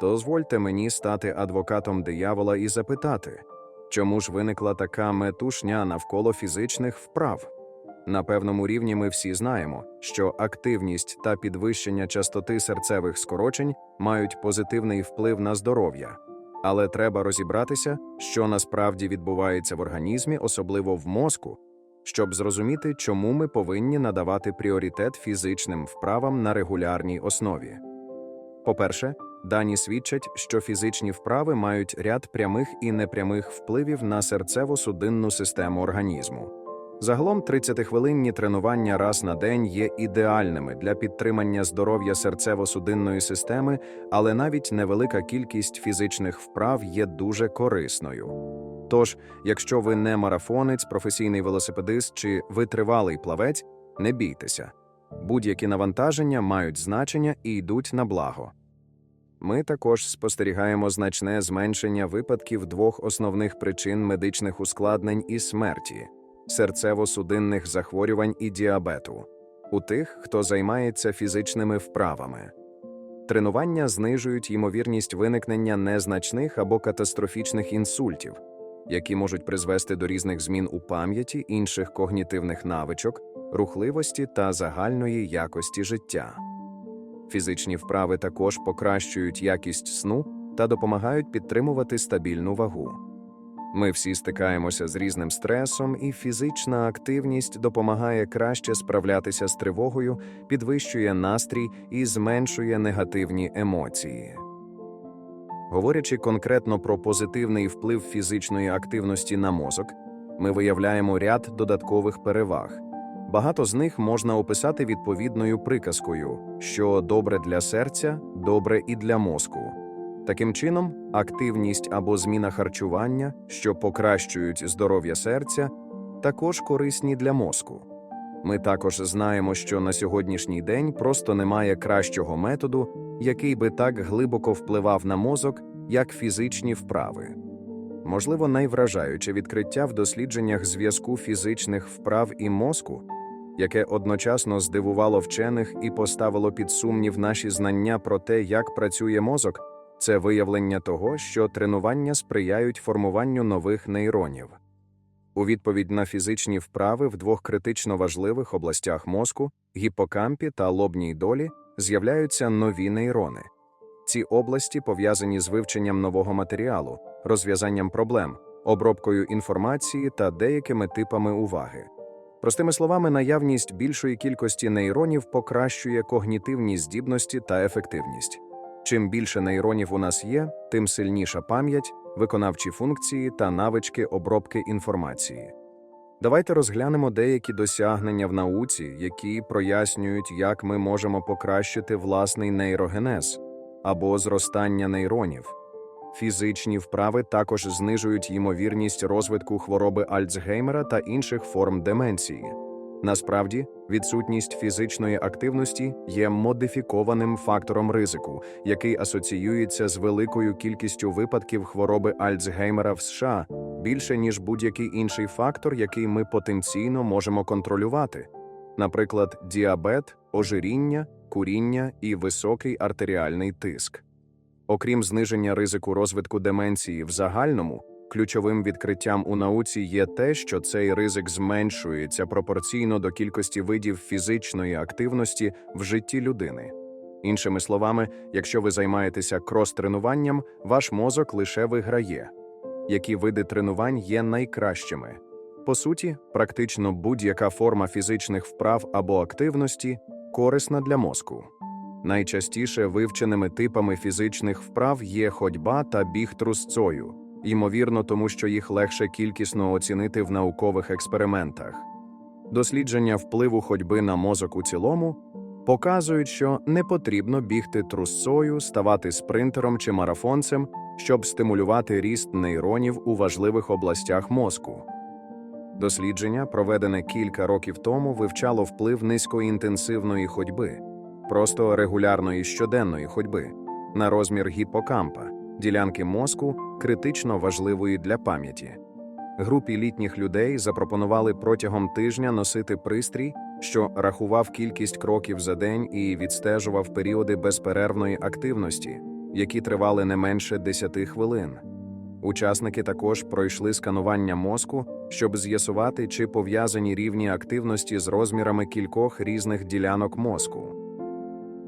Дозвольте мені стати адвокатом диявола і запитати, чому ж виникла така метушня навколо фізичних вправ? На певному рівні ми всі знаємо, що активність та підвищення частоти серцевих скорочень мають позитивний вплив на здоров'я. Але треба розібратися, що насправді відбувається в організмі, особливо в мозку, щоб зрозуміти, чому ми повинні надавати пріоритет фізичним вправам на регулярній основі. По-перше, дані свідчать, що фізичні вправи мають ряд прямих і непрямих впливів на серцево-судинну систему організму. Загалом 30-хвилинні тренування раз на день є ідеальними для підтримання здоров'я серцево-судинної системи, але навіть невелика кількість фізичних вправ є дуже корисною. Тож, якщо ви не марафонець, професійний велосипедист чи витривалий плавець, не бійтеся. Будь-які навантаження мають значення і йдуть на благо. Ми також спостерігаємо значне зменшення випадків двох основних причин медичних ускладнень і смерті серцево-судинних захворювань і діабету у тих, хто займається фізичними вправами. Тренування знижують ймовірність виникнення незначних або катастрофічних інсультів, які можуть призвести до різних змін у пам'яті, інших когнітивних навичок, рухливості та загальної якості життя. Фізичні вправи також покращують якість сну та допомагають підтримувати стабільну вагу. Ми всі стикаємося з різним стресом, і фізична активність допомагає краще справлятися з тривогою, підвищує настрій і зменшує негативні емоції. Говорячи конкретно про позитивний вплив фізичної активності на мозок, ми виявляємо ряд додаткових переваг. Багато з них можна описати відповідною приказкою, що добре для серця, добре і для мозку. Таким чином, активність або зміна харчування, що покращують здоров'я серця, також корисні для мозку. Ми також знаємо, що на сьогоднішній день просто немає кращого методу, який би так глибоко впливав на мозок, як фізичні вправи. Можливо, найвражаюче відкриття в дослідженнях зв'язку фізичних вправ і мозку, яке одночасно здивувало вчених і поставило під сумнів наші знання про те, як працює мозок, це виявлення того, що тренування сприяють формуванню нових нейронів. У відповідь на фізичні вправи в двох критично важливих областях мозку гіпокампі та лобній долі з'являються нові нейрони. Ці області пов'язані з вивченням нового матеріалу, розв'язанням проблем, обробкою інформації та деякими типами уваги. Простими словами, наявність більшої кількості нейронів покращує когнітивні здібності та ефективність. Чим більше нейронів у нас є, тим сильніша пам'ять, виконавчі функції та навички обробки інформації. Давайте розглянемо деякі досягнення в науці, які прояснюють, як ми можемо покращити власний нейрогенез або зростання нейронів. Фізичні вправи також знижують ймовірність розвитку хвороби Альцгеймера та інших форм деменції. Насправді, відсутність фізичної активності є модифікованим фактором ризику, який асоціюється з великою кількістю випадків хвороби Альцгеймера в США більше ніж будь-який інший фактор, який ми потенційно можемо контролювати, наприклад, діабет, ожиріння, куріння і високий артеріальний тиск. Окрім зниження ризику розвитку деменції в загальному. Ключовим відкриттям у науці є те, що цей ризик зменшується пропорційно до кількості видів фізичної активності в житті людини. Іншими словами, якщо ви займаєтеся крос-тренуванням, ваш мозок лише виграє. Які види тренувань є найкращими? По суті, практично будь-яка форма фізичних вправ або активності корисна для мозку. Найчастіше вивченими типами фізичних вправ є ходьба та біг трусцою ймовірно, тому що їх легше кількісно оцінити в наукових експериментах. Дослідження впливу ходьби на мозок у цілому показують, що не потрібно бігти трусцою, ставати спринтером чи марафонцем, щоб стимулювати ріст нейронів у важливих областях мозку. Дослідження, проведене кілька років тому, вивчало вплив низькоінтенсивної ходьби, просто регулярної щоденної ходьби, на розмір гіпокампа, ділянки мозку, критично важливої для пам'яті. Групі літніх людей запропонували протягом тижня носити пристрій, що рахував кількість кроків за день і відстежував періоди безперервної активності, які тривали не менше 10 хвилин. Учасники також пройшли сканування мозку, щоб з'ясувати, чи пов'язані рівні активності з розмірами кількох різних ділянок мозку.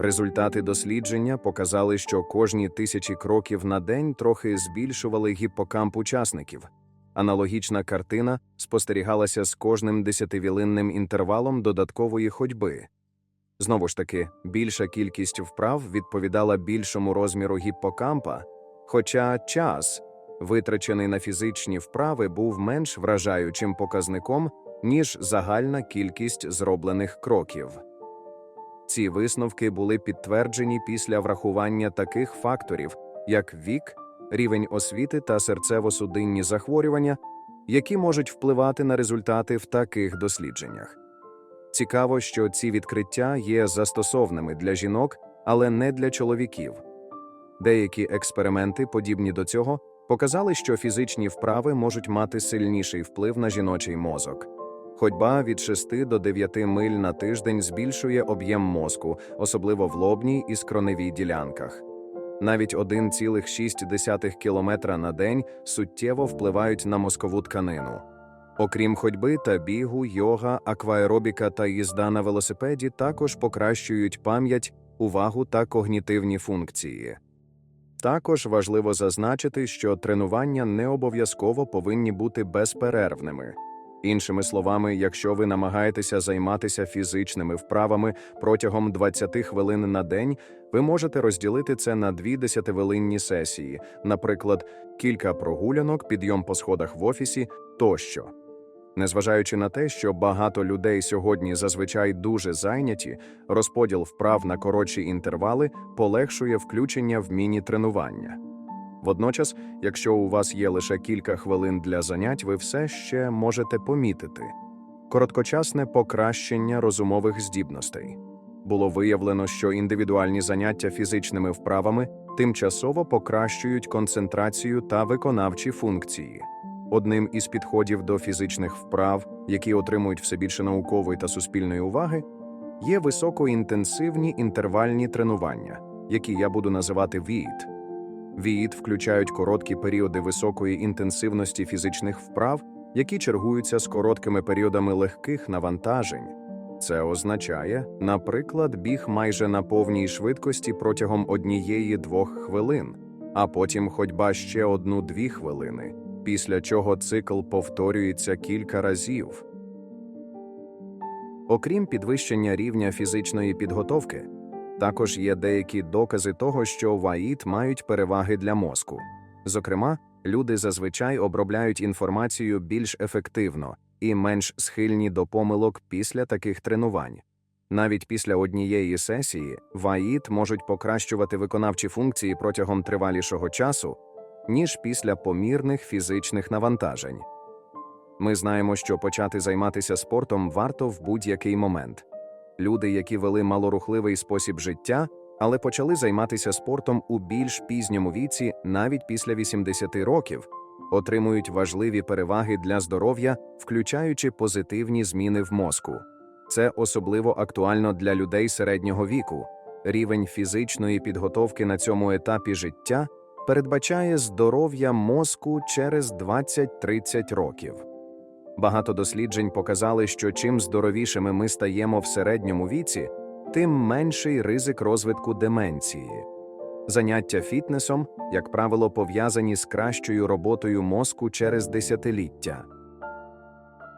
Результати дослідження показали, що кожні тисячі кроків на день трохи збільшували гіппокамп учасників. Аналогічна картина спостерігалася з кожним десятивілинним інтервалом додаткової ходьби. Знову ж таки, більша кількість вправ відповідала більшому розміру гіппокампа, хоча час, витрачений на фізичні вправи, був менш вражаючим показником, ніж загальна кількість зроблених кроків. Ці висновки були підтверджені після врахування таких факторів, як вік, рівень освіти та серцево-судинні захворювання, які можуть впливати на результати в таких дослідженнях. Цікаво, що ці відкриття є застосовними для жінок, але не для чоловіків. Деякі експерименти, подібні до цього, показали, що фізичні вправи можуть мати сильніший вплив на жіночий мозок. Ходьба від 6 до 9 миль на тиждень збільшує об'єм мозку, особливо в лобній і скроневій ділянках. Навіть 1,6 км на день суттєво впливають на мозкову тканину. Окрім ходьби та бігу, йога, акваеробіка та їзда на велосипеді також покращують пам'ять, увагу та когнітивні функції. Також важливо зазначити, що тренування не обов'язково повинні бути безперервними. Іншими словами, якщо ви намагаєтеся займатися фізичними вправами протягом 20 хвилин на день, ви можете розділити це на дві десятивилинні сесії, наприклад, кілька прогулянок, підйом по сходах в офісі тощо. Незважаючи на те, що багато людей сьогодні зазвичай дуже зайняті, розподіл вправ на коротші інтервали полегшує включення в міні-тренування. Водночас, якщо у вас є лише кілька хвилин для занять, ви все ще можете помітити короткочасне покращення розумових здібностей. Було виявлено, що індивідуальні заняття фізичними вправами тимчасово покращують концентрацію та виконавчі функції. Одним із підходів до фізичних вправ, які отримують все більше наукової та суспільної уваги, є високоінтенсивні інтервальні тренування, які я буду називати ВІІТ. ВІІТ включають короткі періоди високої інтенсивності фізичних вправ, які чергуються з короткими періодами легких навантажень. Це означає, наприклад, біг майже на повній швидкості протягом однієї-двох хвилин, а потім ходьба ще одну-дві хвилини, після чого цикл повторюється кілька разів. Окрім підвищення рівня фізичної підготовки, також є деякі докази того, що ваїт мають переваги для мозку. Зокрема, люди зазвичай обробляють інформацію більш ефективно і менш схильні до помилок після таких тренувань. Навіть після однієї сесії ваїт можуть покращувати виконавчі функції протягом тривалішого часу, ніж після помірних фізичних навантажень. Ми знаємо, що почати займатися спортом варто в будь-який момент. Люди, які вели малорухливий спосіб життя, але почали займатися спортом у більш пізньому віці, навіть після 80 років, отримують важливі переваги для здоров'я, включаючи позитивні зміни в мозку. Це особливо актуально для людей середнього віку. Рівень фізичної підготовки на цьому етапі життя передбачає здоров'я мозку через 20-30 років. Багато досліджень показали, що чим здоровішими ми стаємо в середньому віці, тим менший ризик розвитку деменції. Заняття фітнесом, як правило, пов'язані з кращою роботою мозку через десятиліття.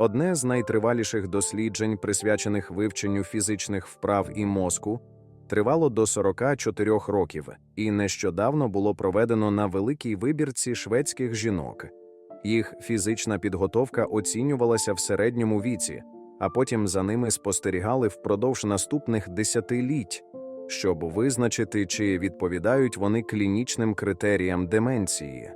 Одне з найтриваліших досліджень, присвячених вивченню фізичних вправ і мозку, тривало до 44 років і нещодавно було проведено на великій вибірці шведських жінок. Їх фізична підготовка оцінювалася в середньому віці, а потім за ними спостерігали впродовж наступних десятиліть, щоб визначити, чи відповідають вони клінічним критеріям деменції.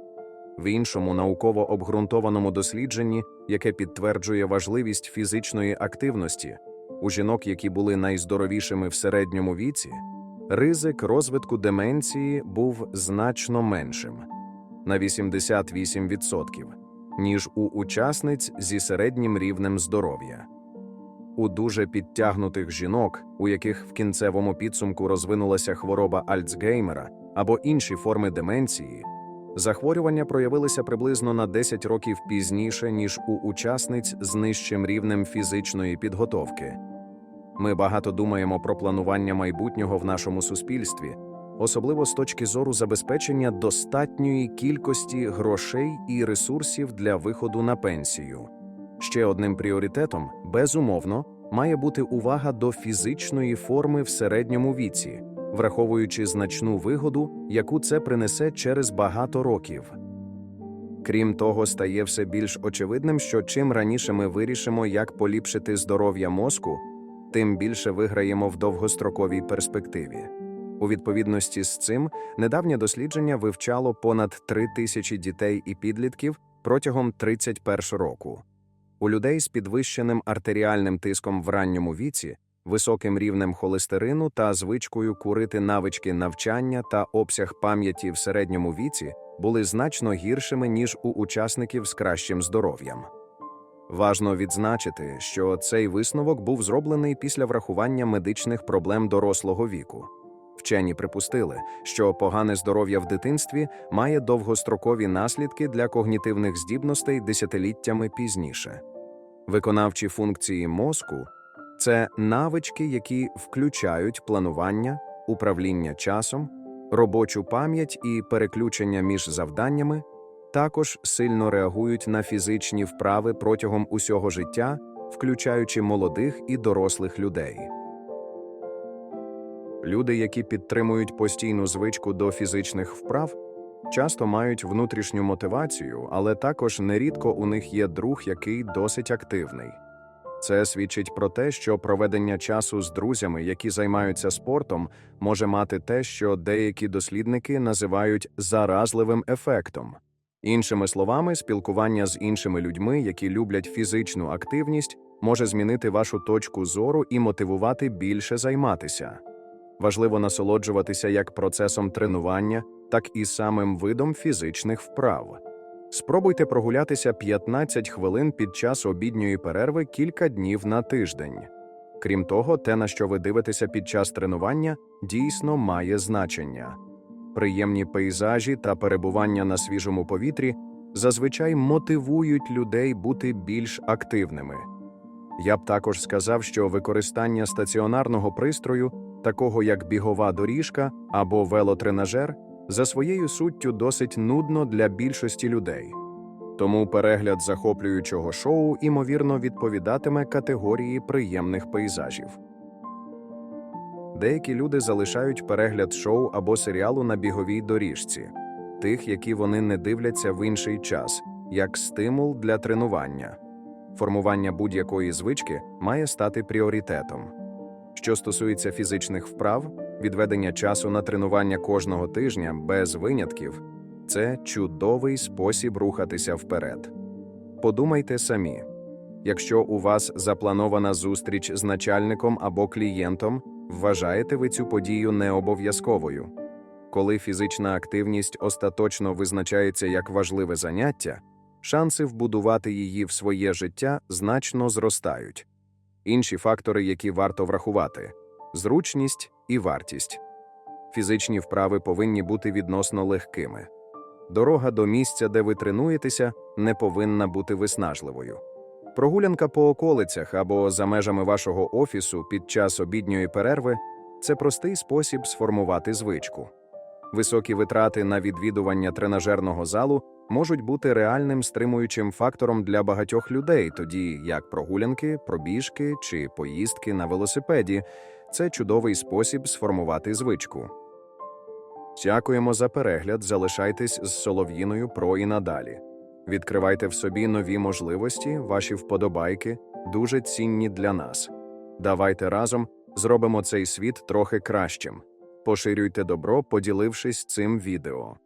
В іншому науково обґрунтованому дослідженні, яке підтверджує важливість фізичної активності, у жінок, які були найздоровішими в середньому віці, ризик розвитку деменції був значно меншим на 88%, ніж у учасниць зі середнім рівнем здоров'я. У дуже підтягнутих жінок, у яких в кінцевому підсумку розвинулася хвороба Альцгеймера, або інші форми деменції, захворювання проявилися приблизно на 10 років пізніше, ніж у учасниць з нижчим рівнем фізичної підготовки. Ми багато думаємо про планування майбутнього в нашому суспільстві, особливо з точки зору забезпечення достатньої кількості грошей і ресурсів для виходу на пенсію. Ще одним пріоритетом, безумовно, має бути увага до фізичної форми в середньому віці, враховуючи значну вигоду, яку це принесе через багато років. Крім того, стає все більш очевидним, що чим раніше ми вирішимо, як поліпшити здоров'я мозку, тим більше виграємо в довгостроковій перспективі. У відповідності з цим недавнє дослідження вивчало понад 3 тисячі дітей і підлітків протягом 31 року. У людей з підвищеним артеріальним тиском в ранньому віці, високим рівнем холестерину та звичкою курити навички навчання та обсяг пам'яті в середньому віці були значно гіршими, ніж у учасників з кращим здоров'ям. Важно відзначити, що цей висновок був зроблений після врахування медичних проблем дорослого віку. Вчені припустили, що погане здоров'я в дитинстві має довгострокові наслідки для когнітивних здібностей десятиліттями пізніше. Виконавчі функції мозку це навички, які включають планування, управління часом, робочу пам'ять і переключення між завданнями, також сильно реагують на фізичні вправи протягом усього життя, включаючи молодих і дорослих людей. Люди, які підтримують постійну звичку до фізичних вправ, часто мають внутрішню мотивацію, але також нерідко у них є друг, який досить активний. Це свідчить про те, що проведення часу з друзями, які займаються спортом, може мати те, що деякі дослідники називають заразливим ефектом. Іншими словами, спілкування з іншими людьми, які люблять фізичну активність, може змінити вашу точку зору і мотивувати більше займатися. Важливо насолоджуватися як процесом тренування, так і самим видом фізичних вправ. Спробуйте прогулятися 15 хвилин під час обідньої перерви кілька днів на тиждень. Крім того, те, на що ви дивитеся під час тренування, дійсно має значення. Приємні пейзажі та перебування на свіжому повітрі зазвичай мотивують людей бути більш активними. Я б також сказав, що використання стаціонарного пристрою, такого як бігова доріжка або велотренажер, за своєю суттю досить нудно для більшості людей. Тому перегляд захоплюючого шоу імовірно відповідатиме категорії приємних пейзажів. Деякі люди залишають перегляд шоу або серіалу на біговій доріжці, тих, які вони не дивляться в інший час, як стимул для тренування. Формування будь-якої звички має стати пріоритетом. Що стосується фізичних вправ, відведення часу на тренування кожного тижня без винятків це чудовий спосіб рухатися вперед. Подумайте самі якщо у вас запланована зустріч з начальником або клієнтом, вважаєте ви цю подію необов'язковою. Коли фізична активність остаточно визначається як важливе заняття, шанси вбудувати її в своє життя значно зростають. Інші фактори, які варто врахувати зручність і вартість. Фізичні вправи повинні бути відносно легкими. Дорога до місця, де ви тренуєтеся, не повинна бути виснажливою. Прогулянка по околицях або за межами вашого офісу під час обідньої перерви це простий спосіб сформувати звичку. Високі витрати на відвідування тренажерного залу можуть бути реальним стримуючим фактором для багатьох людей, тоді як прогулянки, пробіжки чи поїздки на велосипеді це чудовий спосіб сформувати звичку. Дякуємо за перегляд. Залишайтесь з Солов'їною Про і надалі. Відкривайте в собі нові можливості, ваші вподобайки дуже цінні для нас. Давайте разом зробимо цей світ трохи кращим. Поширюйте добро, поділившись цим відео.